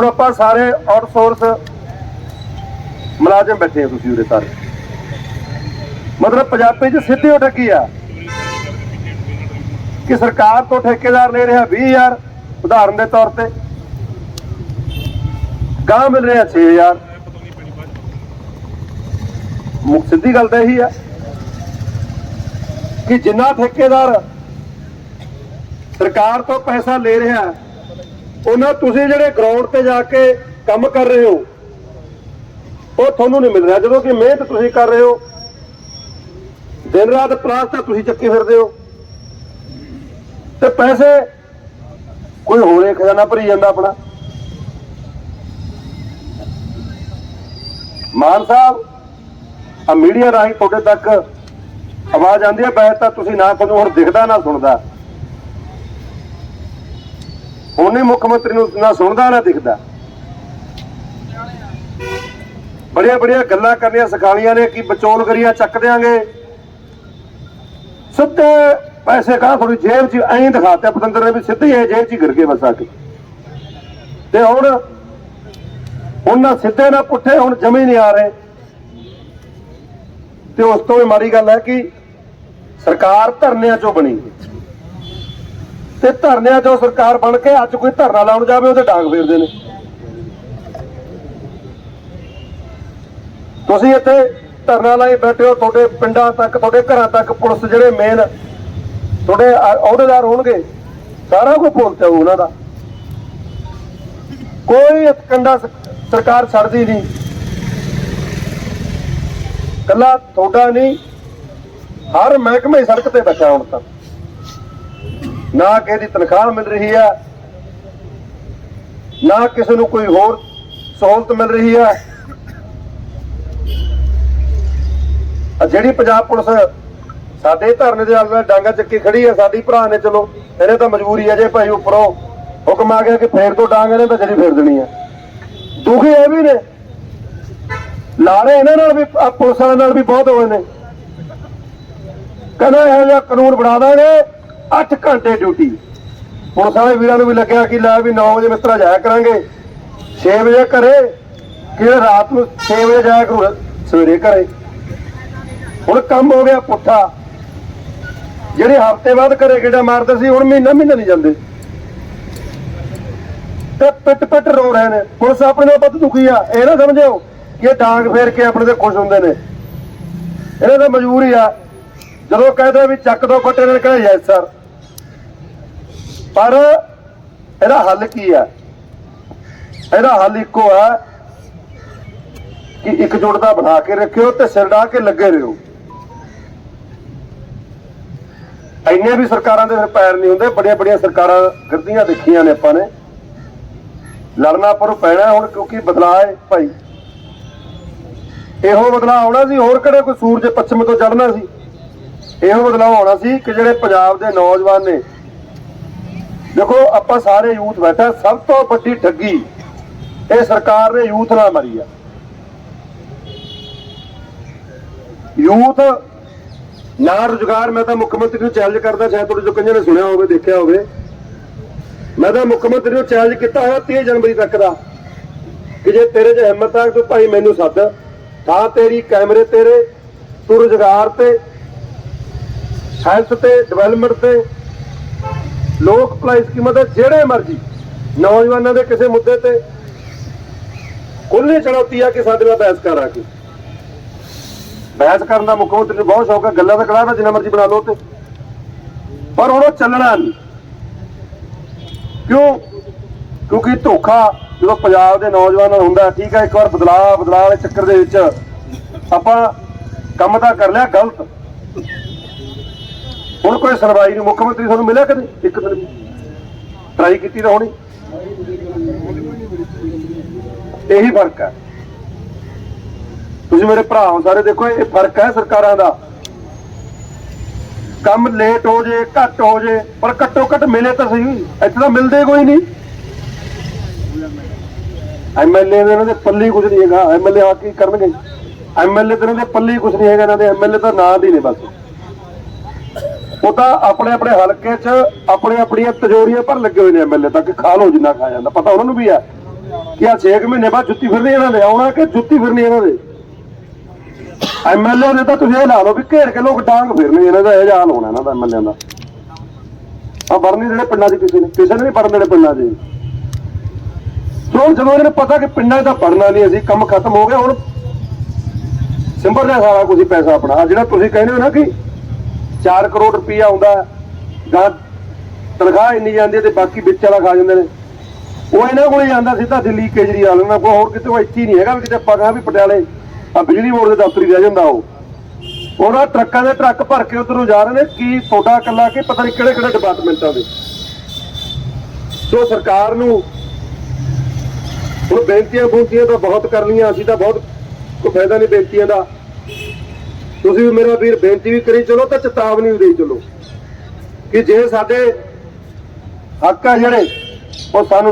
ਹੁਣ ਆਪਾਂ ਸਾਰੇ ਆਊਟਸੋਰਸ ਮੁਲਾਜ਼ਮ ਬੈਠੇ ਆ ਤੁਸੀਂ ਉਰੇ ਸਾਰੇ। ਮਤਲਬ ਪੰਜਾਬੀ ਚ ਸਿੱਧੀ ਉਹ ਠੱਗੀ ਆ? ਕਿ ਸਰਕਾਰ ਤੋਂ ਠੇਕੇਦਾਰ ਲੈ ਰਿਹਾ 20000 ਉਦਾਹਰਨ ਦੇ ਤੌਰ ਤੇ। ਗਾਂ ਮਿਲ ਰਿਹਾ 6000 ਮੁੱਖ ਸਿੱਧੀ ਗੱਲ ਤਾਂ ਇਹੀ ਆ ਕਿ ਜਿੰਨਾ ਠੇਕੇਦਾਰ ਸਰਕਾਰ ਤੋਂ ਪੈਸਾ ਲੈ ਰਿਹਾ ਉਹਨਾਂ ਤੁਸੀਂ ਜਿਹੜੇ ਗਰਾਊਂਡ ਤੇ ਜਾ ਕੇ ਕੰਮ ਕਰ ਰਹੇ ਹੋ, ਉਹ ਤੁਹਾਨੂੰ ਨਹੀਂ ਮਿਲ ਰਿਹਾ। ਜਦੋਂ ਕਿ ਮਿਹਨਤ ਤੁਸੀਂ ਕਰ ਰਹੇ ਹੋ, ਦਿਨ ਰਾਤ ਪਲਾਸ ਤਾਂ ਤੁਸੀਂ ਚੱਕੀ ਫਿਰਦੇ ਹੋ। ਤੇ ਪੈਸੇ ਕੋਈ ਹੋਰ ਖਜ਼ਾਨਾ ਭਰੀ ਜਾਂਦਾ ਆਪਣਾ। ਮਾਨ ਸਾਹਿਬ ਆ ਮੀਡੀਆ ਰਾਹੀਂ ਤੁਹਾਡੇ ਤੱਕ ਆਵਾਜ਼ ਆਉਂਦੀ ਹੈ, ਬੈਠ ਤਾਂ ਤੁਸੀਂ ਨਾ ਤੁਹਾਨੂੰ ਹੁਣ ਦਿਖਦਾ ਨਾ ਸੁਣਦਾ। ਹੁਣ ਮੁੱਖ ਮੰਤਰੀ ਨੂੰ ਨਾ ਸੁਣਦਾ, ਨਾ ਦਿਖਦਾ। ਬੜੀਆਂ ਬੜੀਆਂ ਗੱਲਾਂ ਕਰਨੀਆਂ ਸਿਖਾਲੀਆਂ ਨੇ ਕਿ ਬਚੋਲ ਕਰੀਆਂ ਚੱਕ ਦਿਆਂਗੇ। ਸਿੱਧੇ ਪੈਸੇ ਕਾ ਥੋੜੀ ਜੇਬ 'ਚ ਐਂ ਦਿਖਾਤੇ ਪਤੰਦਰ ਨੇ ਵੀ ਸਿੱਧੇ ਹੀ ਇਹ ਜੇਬ 'ਚ ਹੀ ਗਿਰ ਗਏ ਬਸ ਆ ਕੇ। ਤੇ ਹੁਣ ਹੁਣ ਨਾ ਸਿੱਧੇ, ਨਾ ਪੁੱਠੇ, ਹੁਣ ਜਮੇ ਨਹੀਂ ਆ ਰਹੇ। ਤੇ ਉਸ ਤੋਂ ਵੀ ਮਾੜੀ ਗੱਲ ਹੈ ਕਿ ਸਰਕਾਰ ਧਰਨਿਆਂ ਚੋਂ ਬਣੀ। ਤੇ ਧਰਨਿਆਂ ਚੋਂ ਸਰਕਾਰ ਬਣ ਕੇ ਅੱਜ ਕੋਈ ਧਰਨਾ ਲਾਉਣ ਜਾਵੇ, ਉਹਦੇ ਡਾਂਗ ਫੇਰਦੇ ਨੇ। ਤੁਸੀਂ ਇੱਥੇ ਧਰਨਾ ਲਾਈ ਬੈਠੇ ਹੋ, ਤੁਹਾਡੇ ਪਿੰਡਾਂ ਤੱਕ, ਤੁਹਾਡੇ ਘਰਾਂ ਤੱਕ ਪੁਲਿਸ ਜਿਹੜੇ ਮੇਨ ਤੁਹਾਡੇ ਅਹੁਦੇਦਾਰ ਹੋਣਗੇ, ਸਾਰਾ ਕੁਝ ਪੁਲਿਸ ਉਹਨਾਂ ਦਾ। ਕੋਈ ਕੰਡਾ ਸਰਕਾਰ ਛੱਡਦੀ ਨਹੀਂ। ਕੱਲਾ ਤੁਹਾਡਾ ਨਹੀਂ, ਹਰ ਮਹਿਕਮੇ ਸੜਕ ਤੇ ਬੈਠਾ ਹੁਣ ਤੱਕ ਨਾ ਕਿਸੇ ਦੀ ਤਨਖਾਹ ਮਿਲ ਰਹੀ ਹੈ ਨਾ ਕਿਸੇ ਨੂੰ ਕੋਈ ਹੋਰ ਸਹੂਲਤ ਮਿਲ ਰਹੀ ਹੈ ਆ ਜਿਹੜੀ ਪੰਜਾਬ ਪੁਲਿਸ ਸਾਡੇ ਧਰਨੇ ਦੇ ਨਾਲ ਡਾਂਗਾ ਚੱਕੀ ਖੜੀ ਹੈ ਸਾਡੀ ਭਰਾ ਨੇ ਚਲੋ, ਇਹਨੇ ਤਾਂ ਮਜਬੂਰੀ ਹੈ ਜੇ ਭਾਈ ਉੱਪਰੋਂ ਹੁਕਮ ਆ ਗਿਆ ਕਿ ਫੇਰ ਤੋਂ ਡਾਂਗ ਇਹਨੇ ਤਾਂ ਜੜੀ ਫੇਰ ਦੇਣੀ ਹੈ ਦੁਖੀ ਇਹ ਵੀ ਨੇ। ਲਾਰੇ ਇਹਨਾਂ ਨਾਲ ਵੀ, ਆਹ ਪੁਲਿਸ ਵਾਲਿਆਂ ਨਾਲ ਵੀ ਬਹੁਤ ਹੋਏ ਨੇ। ਕਹਿੰਦਾ ਇਹੋ ਜਿਹਾ ਕਾਨੂੰਨ ਬਣਾ ਦਾਂਗੇ। 8 ਘੰਟੇ ਡਿਊਟੀ ਪੁਲਿਸ ਵਾਲੇ ਵੀਰਾਂ ਨੂੰ ਵੀ ਲੱਗਿਆ ਕਿ ਲੈ ਵੀ 9 ਵਜੇ ਮਿੱਤਰਾ ਜਾਇਆ ਕਰਾਂਗੇ। 6 ਵਜੇ ਘਰੇ ਕਿ ਰਾਤ ਨੂੰ 6 ਵਜੇ ਜਾਇਆ ਕਰੂ, ਸਵੇਰੇ ਘਰੇ। ਹੁਣ ਕੰਮ ਹੋ ਗਿਆ ਪੁੱਠਾ। ਜਿਹੜੇ ਹਫ਼ਤੇ ਬਾਅਦ ਘਰੇ ਗੇੜਾ ਮਾਰਦੇ ਸੀ, ਹੁਣ ਮਹੀਨਾ ਮਹੀਨਾ ਨਹੀਂ ਜਾਂਦੇ। ਤੇ ਪਿੱਟ ਪਿੱਟ ਰੋ ਰਹੇ ਨੇ। ਪੁਲਿਸ ਆਪਣੇ ਨਾਲ ਬਹੁਤ ਦੁਖੀ ਆ। ਇਹ ਨਾ ਸਮਝਿਓ ਕਿ ਇਹ ਡਾਂਗ ਫੇਰ ਕੇ ਆਪਣੇ ਤੇ ਖੁਸ਼ ਹੁੰਦੇ ਨੇ। ਇਹਨਾਂ ਦਾ ਮਜਬੂਰੀ ਆ। ਜਦੋਂ ਕਹਿੰਦੇ ਵੀ ਚੱਕ ਦੋ, ਫੱਟੇ ਨੇ ਕਹਿੰਦੇ ਯੈਸ ਸਰ ਪਰ ਇਹਦਾ ਹੱਲ ਕੀ ਹੈ? ਇਹਦਾ ਹੱਲ ਇੱਕੋ ਹੈ ਕਿ ਇੱਕ ਜੁੜਦਾ ਬਣਾ ਕੇ ਰੱਖਿਓ ਤੇ ਸਿਰ ਡਾ ਕੇ ਲੱਗੇ ਰਹੋ। ਇੰਨੇ ਵੀ ਸਰਕਾਰਾਂ ਦੇ ਫਿਰ ਪੈਰ ਨਹੀਂ ਹੁੰਦੇ ਬੜੀਆਂ ਬੜੀਆਂ ਸਰਕਾਰਾਂ ਗਿਰਦੀਆਂ ਦੇਖੀਆਂ ਨੇ ਆਪਾਂ ਨੇ। ਲੜਨਾ ਆਪਾਂ ਪੈਣਾ ਹੁਣ ਕਿਉਂਕਿ ਬਦਲਾਅ ਹੈ ਭਾਈ। ਇਹੋ ਬਦਲਾਅ ਆਉਣਾ ਸੀ, ਹੋਰ ਕਿਹੜੇ ਕੋਈ ਸੂਰਜ ਪੱਛਮ ਤੋਂ ਚੜਨਾ ਸੀ? ਇਹੋ ਬਦਲਾਅ ਆਉਣਾ ਸੀ ਕਿ ਜਿਹੜੇ ਪੰਜਾਬ ਦੇ ਨੌਜਵਾਨ ਨੇ ਦੇਖੋ, ਆਪਾਂ ਸਾਰੇ ਯੂਥ ਬੈਠਾ ਸਭ ਤੋਂ ਵੱਡੀ ਠੱਗੀ ਇਹ ਸਰਕਾਰ ਨੇ ਯੂਥ ਨਾਲ ਮਾਰੀ ਆ। ਯੂਥ ਨਾ ਰੁਜ਼ਗਾਰ, ਮੈਂ ਤਾਂ ਮੁੱਖ ਮੰਤਰੀ ਨੂੰ ਚੈਲੰਜ ਕਰਦਾ, ਸ਼ਾਇਦ ਤੁਹਾਡੇ ਜੋ ਕੰਨਾਂ ਨੇ ਸੁਣਿਆ ਹੋਵੇ, ਦੇਖਿਆ ਹੋਵੇ। ਮੈਂ ਤਾਂ ਮੁੱਖ ਮੰਤਰੀ ਨੂੰ ਚੈਲੰਜ ਕੀਤਾ ਹੋਇਆ 30 ਜਨਵਰੀ ਤੱਕ ਦਾ, ਕਿ ਜੇ ਤੇਰੇ 'ਚ ਹਿੰਮਤ ਆ, ਤੂੰ ਭਾਈ ਮੈਨੂੰ ਸੱਦ। ਥਾਂ ਤੇਰੀ, ਕੈਮਰੇ ਤੇਰੇ, ਤੂੰ ਰੁਜ਼ਗਾਰ ਤੇ ਹੈਲਥ ਤੇ ਡਿਵੈਲਪਮੈਂਟ ਤੇ ਲੋਕ ਭਲਾਈ ਸਕੀਮਾਂ ਤੇ ਜਿਹੜੇ ਮਰਜ਼ੀ ਨੌਜਵਾਨਾਂ ਦੇ ਕਿਸੇ ਮੁੱਦੇ ਤੇ ਖੁੱਲ੍ਹੀ ਚੁਣੌਤੀ ਆ ਕਿ ਸਾਡੇ ਨਾਲ ਬਹਿਸ ਕਰ ਕੇ। ਬਹਿਸ ਕਰਨ ਦਾ ਮੁੱਖ ਮੰਤਰੀ ਨੂੰ ਬਹੁਤ ਸ਼ੌਕ ਹੈ ਗੱਲਾਂ ਤਾਂ ਕਰਾ ਜਿੰਨਾ ਮਰਜ਼ੀ ਬਣਾ ਲਓ ਤੇ ਪਰ ਹੁਣ ਉਹ ਚੱਲਣਾ ਨਹੀਂ। ਕਿਉਂ? ਕਿਉਂਕਿ ਧੋਖਾ ਜਦੋਂ ਪੰਜਾਬ ਦੇ ਨੌਜਵਾਨਾਂ ਨੂੰ ਹੁੰਦਾ, ਠੀਕ ਹੈ ਇੱਕ ਵਾਰ ਬਦਲਾਅ ਬਦਲਾਅ ਦੇ ਚੱਕਰ ਦੇ ਵਿੱਚ ਆਪਾਂ ਕੰਮ ਤਾਂ ਕਰ ਲਿਆ, ਗਲਤ। ਹੁਣ ਕੋਈ ਸੁਣਵਾਈ ਨਹੀਂ, ਮੁੱਖ ਮੰਤਰੀ ਤੁਹਾਨੂੰ ਮਿਲਿਆ ਕਦੇ? ਇੱਕ ਦਿਨ ਟਰਾਈ ਕੀਤੀ ਤਾਂ ਹੋਣੀ। ਇਹੀ ਫ਼ਰਕ ਹੈ। ਤੁਸੀਂ ਮੇਰੇ ਭਰਾ ਹੋ, ਸਾਰੇ ਦੇਖੋ, ਇਹ ਫ਼ਰਕ ਹੈ ਸਰਕਾਰਾਂ ਦਾ। ਕੰਮ ਲੇਟ ਹੋ ਜੇ, ਘੱਟ ਹੋ ਜੇ, ਪਰ ਘੱਟੋ ਘੱਟ ਮਿਲੇ ਤਾਂ ਸਹੀ। ਇੱਥੇ ਤਾਂ ਮਿਲਦੇ ਕੋਈ ਨਹੀਂ। ਐਮਐਲਏ ਦੇ ਇਹਨਾਂ ਦੇ ਪੱਲੀ ਕੁਝ ਨਹੀਂ ਹੈਗਾ। ਐਮਐਲਏ ਆ ਕੀ ਕਰਨਗੇ? ਐਮਐਲਏ ਦੇ ਇਹਨਾਂ ਦੇ ਪੱਲੀ ਕੁਝ ਨਹੀਂ ਹੈਗਾ, ਇਹਨਾਂ ਦੇ ਐਮਐਲਏ ਤਾਂ ਨਾਂ ਦੀ ਨੇ ਬਸ। ਉਹ ਤਾਂ ਆਪਣੇ ਆਪਣੇ ਹਲਕੇ 'ਚ ਆਪਣੇ ਆਪਣੀਆਂ ਤਜੋਰੀਆਂ ਪਰ ਲੱਗੇ ਹੋਏ ਨੇ ਐਮਐਲਏ ਤਾਂ ਖਾ ਲਓ ਜਿੰਨਾ ਖਾ ਜਾਂਦਾ, ਪਤਾ ਉਹਨਾਂ ਨੂੰ ਵੀ ਆ ਕਿ ਆ 6 ਮਹੀਨੇ ਬਾਅਦ ਜੁੱਤੀ ਫਿਰਨੀ ਇਹਨਾਂ ਦੇ, ਆਉਣਾ ਕਿ ਜੁੱਤੀ ਫਿਰਨੀ ਇਹਨਾਂ ਦੇ? ਐਮਐਲਏ ਦੇ ਤਾਂ ਤੁਸੀਂ ਇਹ ਲਾ ਲਓ ਵੀ ਘੇਰ ਕੇ ਲੋਕ ਡਾਂਗ ਫਿਰਨੀ, ਇਹਨਾਂ ਦਾ ਇਹ ਹਾਲ ਹੋਣਾ, ਇਹਨਾਂ ਦਾ ਐਮਐਲਏ ਦਾ। ਆ ਵਰਨੀ ਜਿਹੜੇ ਪਿੰਡਾਂ 'ਚ ਕਿਸੇ ਨੇ ਕਿਸੇ ਨੇ ਨਹੀਂ ਪੜਨ ਦੇਣੇ ਪਿੰਡਾਂ 'ਚ। ਸੋ ਜਦੋਂ ਇਹਨਾਂ ਨੂੰ ਪਤਾ ਕਿ ਪਿੰਡਾਂ 'ਚ ਤਾਂ ਪੜਨਾ ਨਹੀਂ, ਅਸੀਂ ਕੰਮ ਖਤਮ ਹੋ ਗਿਆ, ਹੁਣ ਸਿੰਬਰ ਦਾ ਸਾਰਾ ਕੁਝ ਪੈਸਾ ਆਪਣਾ ਜਿਹੜਾ ਤੁਸੀਂ ਕਹਿੰਦੇ ਹੋ ਨਾ ਕਿ 4 ਕਰੋੜ ਰੁਪਈਆ ਆਉਂਦਾ ਜਾਂ ਤਨਖਾਹ ਇੰਨੀ ਜਾਂਦੀ ਹੈ ਤੇ ਬਾਕੀ ਵਿੱਚ ਵਾਲਾ ਖਾ ਜਾਂਦੇ ਨੇ। ਉਹ ਇਹਨਾਂ ਕੋਲੇ ਜਾਂਦਾ ਸਿੱਧਾ ਦਿੱਲੀ, ਕੇਜਰੀਵਾਲ ਉਹਨਾਂ ਕੋਲ। ਹੋਰ ਕਿਤੇ ਇੱਥੇ ਹੀ ਨਹੀਂ ਹੈਗਾ ਵੀ ਕਿਤੇ ਆਪਾਂ ਵੀ ਪਟਿਆਲੇ ਆ ਬਿਜਲੀ ਬੋਰਡ ਦੇ ਦਫ਼ਤਰ ਹੀ ਰਹਿ ਜਾਂਦਾ ਉਹ। ਉਹਨਾਂ ਟਰੱਕਾਂ ਦੇ ਟਰੱਕ ਭਰ ਕੇ ਉਧਰੋਂ ਜਾ ਰਹੇ ਨੇ, ਕੀ ਤੁਹਾਡਾ ਇਕੱਲਾ ਕਿ ਪਤਾ ਨਹੀਂ ਕਿਹੜੇ ਕਿਹੜੇ ਡਿਪਾਰਟਮੈਂਟਾਂ ਦੇ। ਸੋ ਸਰਕਾਰ ਨੂੰ ਹੁਣ ਬੇਨਤੀਆਂ ਬੂਨਤੀਆਂ ਤਾਂ ਬਹੁਤ ਕਰ ਲਈਆਂ ਅਸੀਂ ਤਾਂ ਬਹੁਤ ਕੋਈ ਫਾਇਦਾ ਨਹੀਂ ਬੇਨਤੀਆਂ ਦਾ। ਤੁਸੀਂ ਵੀ ਮੇਰਾ ਵੀਰ ਬੇਨਤੀ ਵੀ ਕਰੀ ਚਲੋ ਤਾਂ ਚੇਤਾਵਨੀ ਵੀ ਦੇਈ ਚਲੋ ਕਿ ਜੇ ਸਾਡੇ ਹੱਕ ਆ ਜਿਹੜੇ, ਉਹ ਸਾਨੂੰ